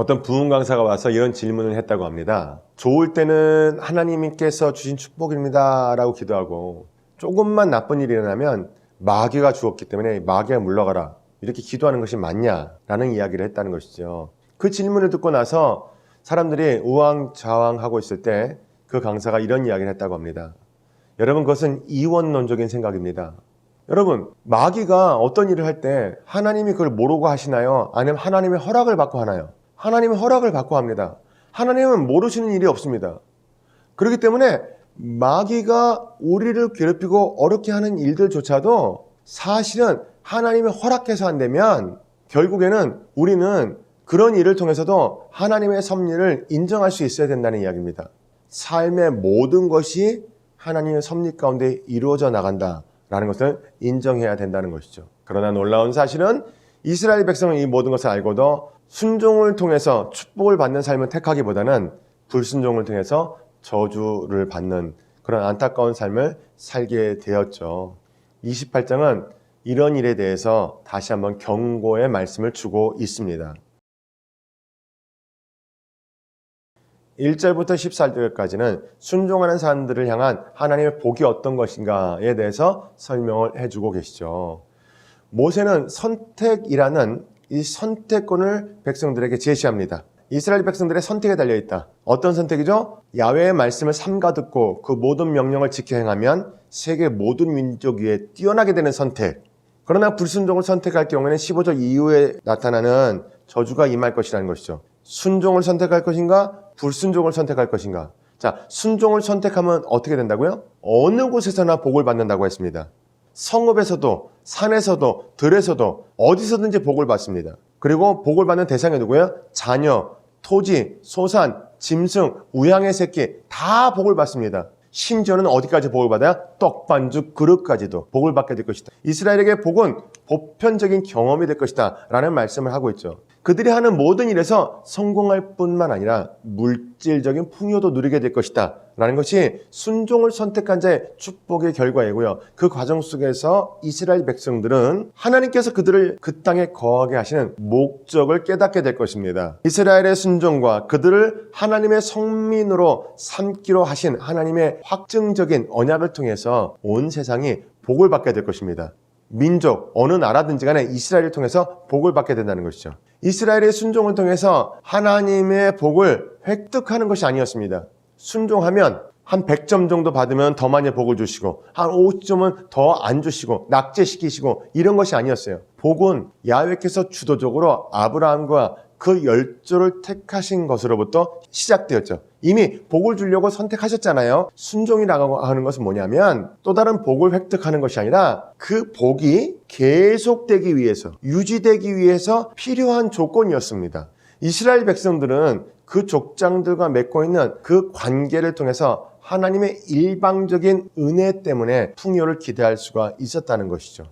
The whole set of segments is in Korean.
어떤 부흥 강사가 와서 이런 질문을 했다고 합니다. 좋을 때는 하나님께서 주신 축복입니다. 라고 기도하고 조금만 나쁜 일이 일어나면 마귀가 주었기 때문에 마귀가 물러가라. 이렇게 기도하는 것이 맞냐? 라는 이야기를 했다는 것이죠. 그 질문을 듣고 나서 사람들이 우왕좌왕하고 있을 때 그 강사가 이런 이야기를 했다고 합니다. 여러분, 그것은 이원론적인 생각입니다. 여러분, 마귀가 어떤 일을 할 때 하나님이 그걸 모르고 하시나요? 아니면 하나님의 허락을 받고 하나요? 하나님의 허락을 받고 합니다. 하나님은 모르시는 일이 없습니다. 그렇기 때문에 마귀가 우리를 괴롭히고 어렵게 하는 일들조차도 사실은 하나님의 허락해서 한다면 결국에는 우리는 그런 일을 통해서도 하나님의 섭리를 인정할 수 있어야 된다는 이야기입니다. 삶의 모든 것이 하나님의 섭리 가운데 이루어져 나간다라는 것을 인정해야 된다는 것이죠. 그러나 놀라운 사실은 이스라엘 백성은 이 모든 것을 알고도 순종을 통해서 축복을 받는 삶을 택하기보다는 불순종을 통해서 저주를 받는 그런 안타까운 삶을 살게 되었죠. 28장은 이런 일에 대해서 다시 한번 경고의 말씀을 주고 있습니다. 1절부터 14절까지는 순종하는 사람들을 향한 하나님의 복이 어떤 것인가에 대해서 설명을 해주고 계시죠. 모세는 선택이라는 이 선택권을 백성들에게 제시합니다. 이스라엘 백성들의 선택에 달려 있다. 어떤 선택이죠? 야외의 말씀을 삼가 듣고 그 모든 명령을 지켜 행하면 세계 모든 민족 위에 뛰어나게 되는 선택. 그러나 불순종을 선택할 경우에는 15절 이후에 나타나는 저주가 임할 것이라는 것이죠. 순종을 선택할 것인가? 불순종을 선택할 것인가? 자, 순종을 선택하면 어떻게 된다고요? 어느 곳에서나 복을 받는다고 했습니다. 성읍에서도, 산에서도, 들에서도, 어디서든지 복을 받습니다. 그리고 복을 받는 대상이 누구예요? 자녀, 토지, 소산, 짐승, 우양의 새끼 다 복을 받습니다. 심지어는 어디까지 복을 받아야 떡반죽 그릇까지도 복을 받게 될 것이다. 이스라엘에게 복은 보편적인 경험이 될 것이다. 라는 말씀을 하고 있죠. 그들이 하는 모든 일에서 성공할 뿐만 아니라 물질적인 풍요도 누리게 될 것이다. 라는 것이 순종을 선택한 자의 축복의 결과이고요. 그 과정 속에서 이스라엘 백성들은 하나님께서 그들을 그 땅에 거하게 하시는 목적을 깨닫게 될 것입니다. 이스라엘의 순종과 그들을 하나님의 성민으로 삼기로 하신 하나님의 확증적인 언약을 통해서 온 세상이 복을 받게 될 것입니다. 민족, 어느 나라든지 간에 이스라엘을 통해서 복을 받게 된다는 것이죠. 이스라엘의 순종을 통해서 하나님의 복을 획득하는 것이 아니었습니다. 순종하면 한 100점 정도 받으면 더 많이 복을 주시고 한 50점은 더 안 주시고 낙제시키시고 이런 것이 아니었어요. 복은 야훼께서 주도적으로 아브라함과 그 열조를 택하신 것으로부터 시작되었죠. 이미 복을 주려고 선택하셨잖아요. 순종이라고 하는 것은 뭐냐면 또 다른 복을 획득하는 것이 아니라 그 복이 계속되기 위해서, 유지되기 위해서 필요한 조건이었습니다. 이스라엘 백성들은 그 족장들과 맺고 있는 그 관계를 통해서 하나님의 일방적인 은혜 때문에 풍요를 기대할 수가 있었다는 것이죠.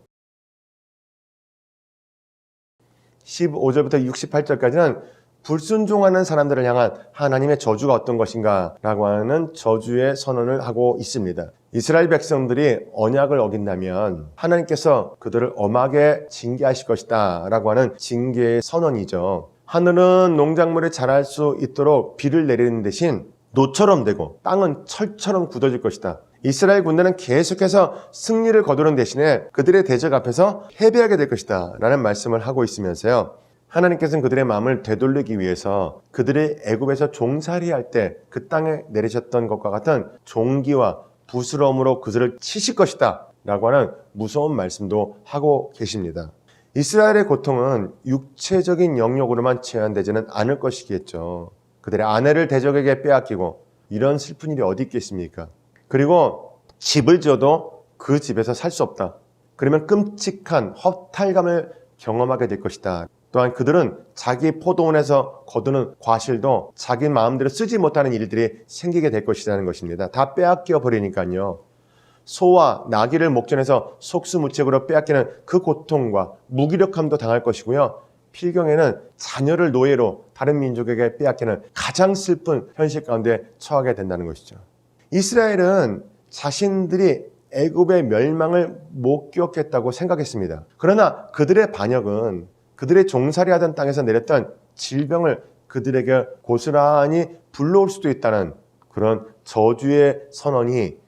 15절부터 68절까지는 불순종하는 사람들을 향한 하나님의 저주가 어떤 것인가 라고 하는 저주의 선언을 하고 있습니다. 이스라엘 백성들이 언약을 어긴다면 하나님께서 그들을 엄하게 징계하실 것이다 라고 하는 징계의 선언이죠. 하늘은 농작물이 자랄 수 있도록 비를 내리는 대신 노처럼 되고 땅은 철처럼 굳어질 것이다. 이스라엘 군대는 계속해서 승리를 거두는 대신에 그들의 대적 앞에서 패배하게 될 것이다. 라는 말씀을 하고 있으면서요. 하나님께서는 그들의 마음을 되돌리기 위해서 그들의 애굽에서 종살이 할 때 그 땅에 내리셨던 것과 같은 종기와 부스러움으로 그들을 치실 것이다. 라고 하는 무서운 말씀도 하고 계십니다. 이스라엘의 고통은 육체적인 영역으로만 제한되지는 않을 것이겠죠. 그들의 아내를 대적에게 빼앗기고 이런 슬픈 일이 어디 있겠습니까? 그리고 집을 지어도 그 집에서 살 수 없다. 그러면 끔찍한 허탈감을 경험하게 될 것이다. 또한 그들은 자기 포도원에서 거두는 과실도 자기 마음대로 쓰지 못하는 일들이 생기게 될 것이라는 것입니다. 다 빼앗겨 버리니까요. 소와 나귀를 목전에서 속수무책으로 빼앗기는 그 고통과 무기력함도 당할 것이고요. 필경에는 자녀를 노예로 다른 민족에게 빼앗기는 가장 슬픈 현실 가운데 처하게 된다는 것이죠. 이스라엘은 자신들이 애굽의 멸망을 목격했다고 생각했습니다. 그러나 그들의 반역은 그들의 종살이하던 땅에서 내렸던 질병을 그들에게 고스란히 불러올 수도 있다는 그런 저주의 선언이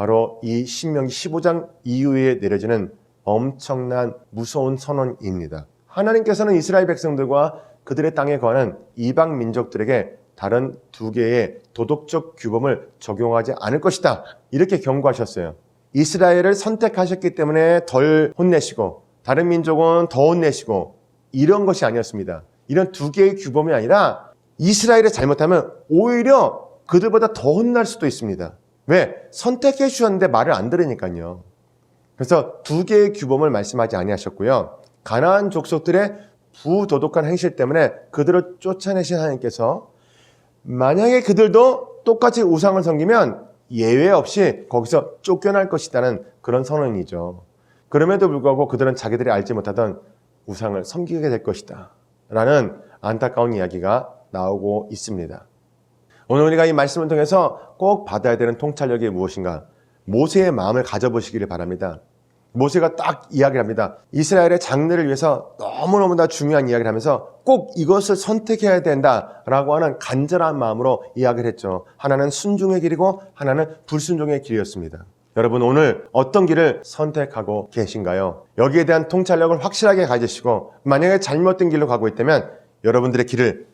바로 이 신명기 15장 이후에 내려지는 엄청난 무서운 선언입니다. 하나님께서는 이스라엘 백성들과 그들의 땅에 거하는 이방 민족들에게 다른 두 개의 도덕적 규범을 적용하지 않을 것이다. 이렇게 경고하셨어요. 이스라엘을 선택하셨기 때문에 덜 혼내시고 다른 민족은 더 혼내시고 이런 것이 아니었습니다. 이런 두 개의 규범이 아니라 이스라엘이 잘못하면 오히려 그들보다 더 혼날 수도 있습니다. 왜? 선택해 주셨는데 말을 안 들으니까요. 그래서 두 개의 규범을 말씀하지 아니하셨고요. 가나안 족속들의 부도덕한 행실 때문에 그들을 쫓아내신 하나님께서 만약에 그들도 똑같이 우상을 섬기면 예외 없이 거기서 쫓겨날 것이라는 그런 선언이죠. 그럼에도 불구하고 그들은 자기들이 알지 못하던 우상을 섬기게 될 것이다. 라는 안타까운 이야기가 나오고 있습니다. 오늘 우리가 이 말씀을 통해서 꼭 받아야 되는 통찰력이 무엇인가? 모세의 마음을 가져보시기를 바랍니다. 모세가 딱 이야기를 합니다. 이스라엘의 장래를 위해서 너무너무나 중요한 이야기를 하면서 꼭 이것을 선택해야 된다라고 하는 간절한 마음으로 이야기를 했죠. 하나는 순종의 길이고 하나는 불순종의 길이었습니다. 여러분 오늘 어떤 길을 선택하고 계신가요? 여기에 대한 통찰력을 확실하게 가지시고 만약에 잘못된 길로 가고 있다면 여러분들의 길을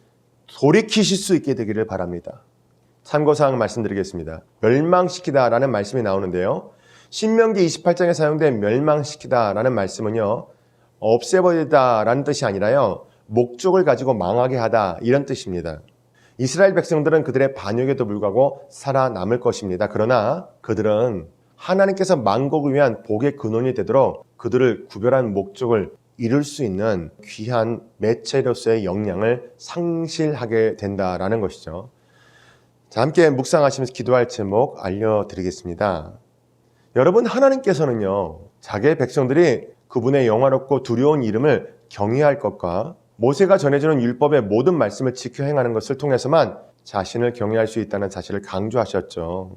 돌이키실 수 있게 되기를 바랍니다. 참고사항 말씀드리겠습니다. 멸망시키다 라는 말씀이 나오는데요. 신명기 28장에 사용된 멸망시키다 라는 말씀은요. 없애버리다 라는 뜻이 아니라요. 목적을 가지고 망하게 하다 이런 뜻입니다. 이스라엘 백성들은 그들의 반역에도 불구하고 살아남을 것입니다. 그러나 그들은 하나님께서 만국을 위한 복의 근원이 되도록 그들을 구별한 목적을 이룰 수 있는 귀한 매체로서의 역량을 상실하게 된다라는 것이죠. 자, 함께 묵상하시면서 기도할 제목 알려드리겠습니다. 여러분, 하나님께서는요, 자기의 백성들이 그분의 영화롭고 두려운 이름을 경외할 것과 모세가 전해주는 율법의 모든 말씀을 지켜 행하는 것을 통해서만 자신을 경외할 수 있다는 사실을 강조하셨죠.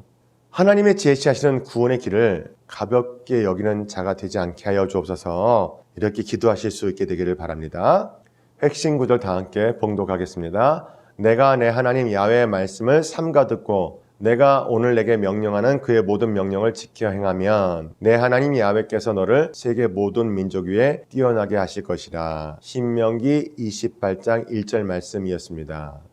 하나님의 제시하시는 구원의 길을 가볍게 여기는 자가 되지 않게 하여 주옵소서 이렇게 기도하실 수 있게 되기를 바랍니다. 핵심 구절 다 함께 봉독하겠습니다. 내가 내 하나님 야외의 말씀을 삼가 듣고 내가 오늘 내게 명령하는 그의 모든 명령을 지켜 행하면 내 하나님 야외께서 너를 세계 모든 민족 위에 뛰어나게 하실 것이라. 신명기 28장 1절 말씀이었습니다.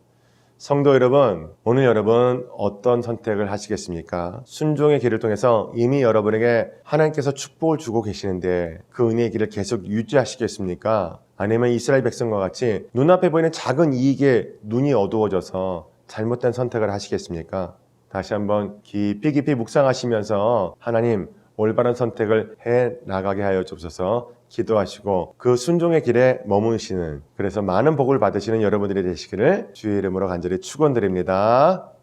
성도 여러분, 오늘 여러분 어떤 선택을 하시겠습니까? 순종의 길을 통해서 이미 여러분에게 하나님께서 축복을 주고 계시는데 그 은혜의 길을 계속 유지하시겠습니까? 아니면 이스라엘 백성과 같이 눈앞에 보이는 작은 이익에 눈이 어두워져서 잘못된 선택을 하시겠습니까? 다시 한번 깊이 깊이 묵상하시면서 하나님 올바른 선택을 해 나가게 하여 주옵소서 기도하시고 그 순종의 길에 머무시는 그래서 많은 복을 받으시는 여러분들이 되시기를 주의 이름으로 간절히 축원드립니다.